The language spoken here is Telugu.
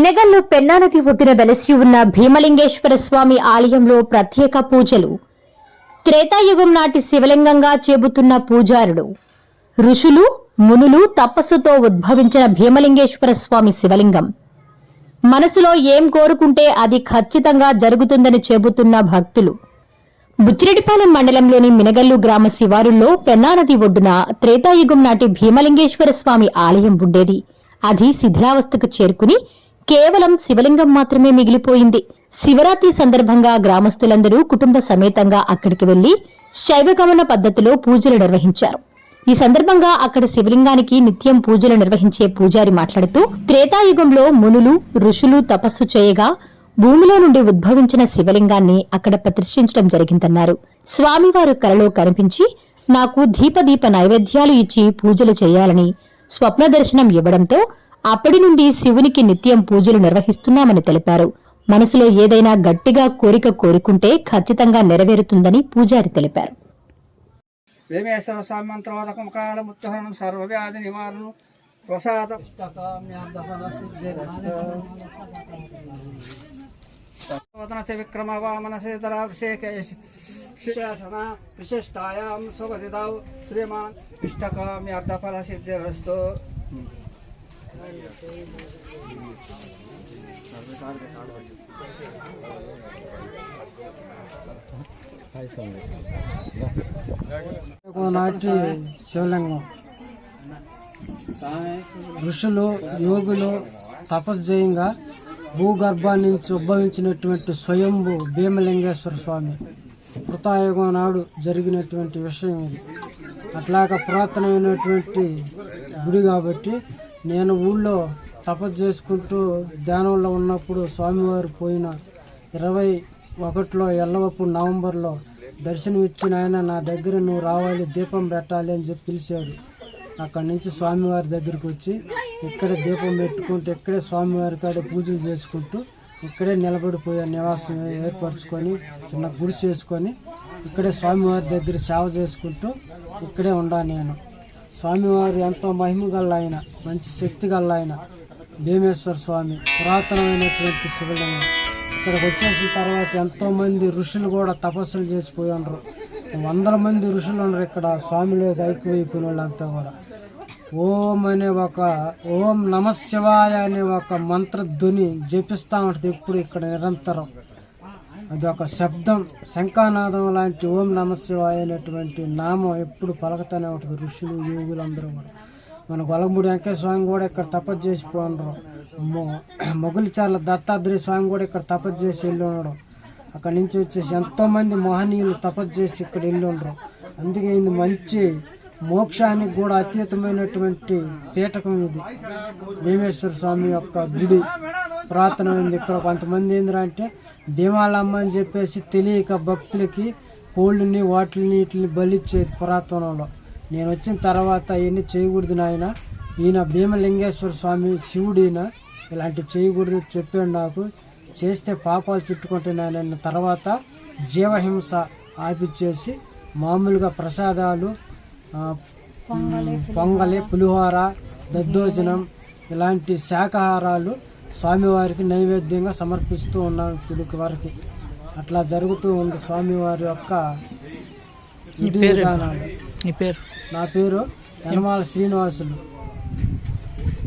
వినగల్లో పెన్నానది ఒడ్డున వెలసి ఉన్న భీమలింగేశ్వర స్వామి ఆలయంలో ప్రత్యేక పూజలు. త్రేతాయుగం నాటి శివలింగంగా చేబుతున్న పూజారులు. ఋషులు మునులు తపస్సుతో ఉద్భవించిన భీమలింగేశ్వర స్వామి శివలింగం. మనసులో ఏం కోరుకుంటే అది ఖచ్చితంగా జరుగుతుందని చెబుతున్న భక్తులు. బుచ్చిరెడ్డిపాలెం మండలంలోని మినగల్లు గ్రామ శివారుల్లో పెన్నానది ఒడ్డున త్రేతాయుగం నాటి భీమలింగేశ్వర స్వామి ఆలయం ఉండేది. అది శిథిలావస్థకు చేరుకుని కేవలం శివలింగం మాత్రమే మిగిలిపోయింది. శివరాత్రి సందర్భంగా గ్రామస్తులందరూ కుటుంబ సమేతంగా అక్కడికి వెళ్ళి శైవగమన పద్ధతిలో పూజలు నిర్వహించారు. ఈ సందర్భంగా అక్కడ శివలింగానికి నిత్యం పూజలు నిర్వహించే పూజారి మాట్లాడుతూ త్రేతాయుగంలో మునులు ఋషులు తపస్సు చేయగా భూమిలో నుండి ఉద్భవించిన శివలింగాన్ని అక్కడ ప్రతిష్ఠించడం జరిగిందన్నారు. స్వామివారు కలలో కనిపించి నాకు దీపదీప నైవేద్యాలు ఇచ్చి పూజలు చేయాలని స్వప్న దర్శనం ఇవ్వడంతో అప్పటి నుండి శివునికి నిత్యం పూజలు నిర్వహిస్తున్నామని తెలిపారు. మనసులో ఏదైనా గట్టిగా కోరిక కోరుకుంటే ఖచ్చితంగా నెరవేరుతుందని పూజారి తెలిపారు. వేమేశ్వర స్వామి మంత్రోదకం కాళముచ్చహరణం సర్వవ్యాధి నివారణం. ప్రసాద విక్రమ వామన సీతరాభిషేక శిశాసన విశిష్టాయాం సుగతిదావు శ్రీమాన్ ఇష్టకామ్యార్థఫల సిద్ధిరస్తు. నాటి శివలింగం. ఋషులు యోగులు తపస్సు చేయంగా భూగర్భాన్ని నుంచి ఉద్భవించినటువంటి స్వయంభు భీమలింగేశ్వర స్వామి కృతాయుగం నాడు జరిగినటువంటి విషయం ఇది. అట్లాగ పురాతనమైనటువంటి గుడి కాబట్టి నేను ఊళ్ళో తపస్సు చేసుకుంటూ ధ్యానంలో ఉన్నప్పుడు స్వామివారు పోయిన ఇరవై ఒకటిలో ఎల్లవప్పుడు నవంబర్లో దర్శనమిచ్చిన ఆయన నా దగ్గర నువ్వు రావాలి దీపం పెట్టాలి అని చెప్పి పిలిచాడు. అక్కడి నుంచి స్వామివారి దగ్గరికి వచ్చి ఇక్కడే దీపం పెట్టుకుంటూ ఇక్కడే స్వామివారి కాడ పూజలు చేసుకుంటూ ఇక్కడే నిలబడిపోయే నివాసం ఏర్పరచుకొని చిన్న గుడి చేసుకొని ఇక్కడే స్వామివారి దగ్గర సేవ చేసుకుంటూ ఇక్కడే ఉండా నేను. స్వామివారు ఎంతో మహిమ గల్ల ఆయన మంచి శక్తి గల్ల ఆయన భీమేశ్వర స్వామి పురాతనమైనటువంటి శివలింగం ఇక్కడికి వచ్చేసిన తర్వాత ఎంతో మంది ఋషులు కూడా తపస్సులు చేసిపోయి ఉండరు వందల మంది ఋషులు ఉన్నారు ఇక్కడ స్వామిలో ఐక్యమైపోయిన వాళ్ళంతా కూడా. ఓం అనే ఒక ఓం నమ శివాయ అనే ఒక మంత్రధ్వని జపిస్తూ ఉంటుంది ఎప్పుడు ఇక్కడ నిరంతరం. అది ఒక శబ్దం. శంఖానాదం లాంటి ఓం నమశివాయ అనేటువంటి నామం ఎప్పుడు పలకతూనే ఉంటుంది. ఋషులు యోగులు అందరూ కూడా. మన గొలగముడి వెంకయ్య స్వామి కూడా ఇక్కడ తపస్సు చేసిపోండ్రు మొగులిచార్ల దత్తాత్రేయ స్వామి కూడా ఇక్కడ తపస్సు చేసి వెళ్ళి ఉండడం అక్కడి నుంచి వచ్చేసి ఎంతోమంది మహనీయులు తపస్సు చేసి ఇక్కడ వెళ్ళి ఉండరు. అందుకే ఇది మంచి మోక్షానికి కూడా అత్యుతమైనటువంటి పీఠకం ఇది. భీమేశ్వర స్వామి యొక్క గుడి. పురాతనమైంది ఇక్కడ కొంతమంది ఏంటంటే భీమాలమ్మ అని చెప్పేసి తెలియక భక్తులకి కోళ్ళని వాటిని వీటిని బలిచ్చేది పురాతనంలో. నేను వచ్చిన తర్వాత అవన్నీ చేయకూడదు నాయన. ఈయన భీమలింగేశ్వర స్వామి శివుడు ఈయన ఇలాంటివి చేయకూడదు చెప్పాడు నాకు. చేస్తే పాపాలు చుట్టుకుంటున్నానన్న తర్వాత జీవహింస ఆపిచ్చేసి మామూలుగా ప్రసాదాలు పొంగలి పులిహోర దద్దోజనం ఇలాంటి శాకాహారాలు స్వామివారికి నైవేద్యంగా సమర్పిస్తూ ఉన్నాం ఇప్పటికి వరకు. అట్లా జరుగుతూ ఉంది స్వామివారి యొక్క విధానాలు నా పేరు యనమాల శ్రీనివాసులు.